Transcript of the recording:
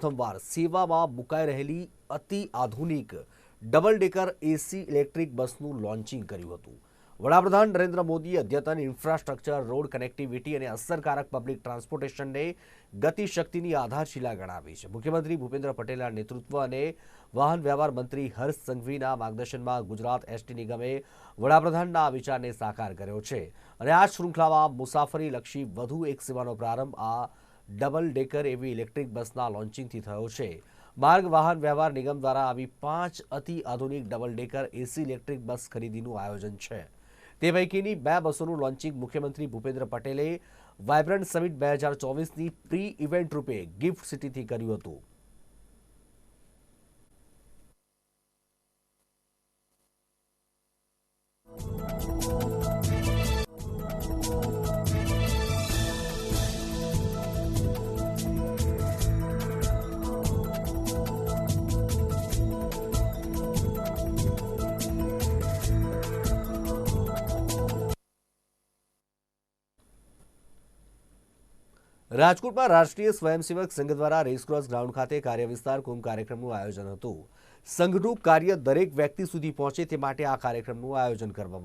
પ્રથમવાર સેવામાં મુકાઈ રહેલી અતિ આધુનિક ડબલ ડેકર એસી ઇલેક્ટ્રિક બસનું લોન્ચિંગ કર્યું હતું. વડાપ્રધાન નરેન્દ્ર મોદીએ અદ્યતન ઇન્ફ્રાસ્ટ્રક્ચર, રોડ કનેક્ટિવિટી અને અસરકારક પબ્લિક ટ્રાન્સપોર્ટેશનને ગતિશક્તિની આધારશિલા ગણાવી છે. મુખ્યમંત્રી ભૂપેન્દ્ર પટેલના નેતૃત્વ અને વાહન વ્યવહાર મંત્રી હર્ષ સંઘવીના માર્ગદર્શનમાં ગુજરાત એસટી નિગમે વડાપ્રધાનના આ વિચારને સાકાર કર્યો છે. અને આ શૃંખલામાં મુસાફરીલક્ષી વધુ એક સેવાનો પ્રારંભ આ ડબલ ડેકર એવી ઇલેક્ટ્રિક બસના લોન્ચિંગથી થયો છે. માર્ગ વાહન વ્યવહાર નિગમ દ્વારા આવી પાંચ અતિ આધુનિક double decker AC electric bus ખરીદીનું આયોજન છે. તે પૈકીની બે બસોનું લોન્ચિંગ મુખ્યમંત્રી ભૂપેન્દ્ર પટેલે વાયબ્રન્ટ સમિટ બે હજાર ચોવીસની પ્રી ઇવેન્ટ રૂપે ગિફ્ટ સિટીથી કર્યું હતું. રાજકોટમાં રાષ્ટ્રીય સ્વયંસેવક સંઘ દ્વારા રેસક્રોસ ગ્રાઉન્ડ ખાતે કાર્યવિસ્તાર કુંભ કાર્યક્રમનું આયોજન હતું. સંઘનું કાર્ય દરેક વ્યક્તિ સુધી પહોંચે તે માટે આ કાર્યક્રમનું આયોજન કરવામાં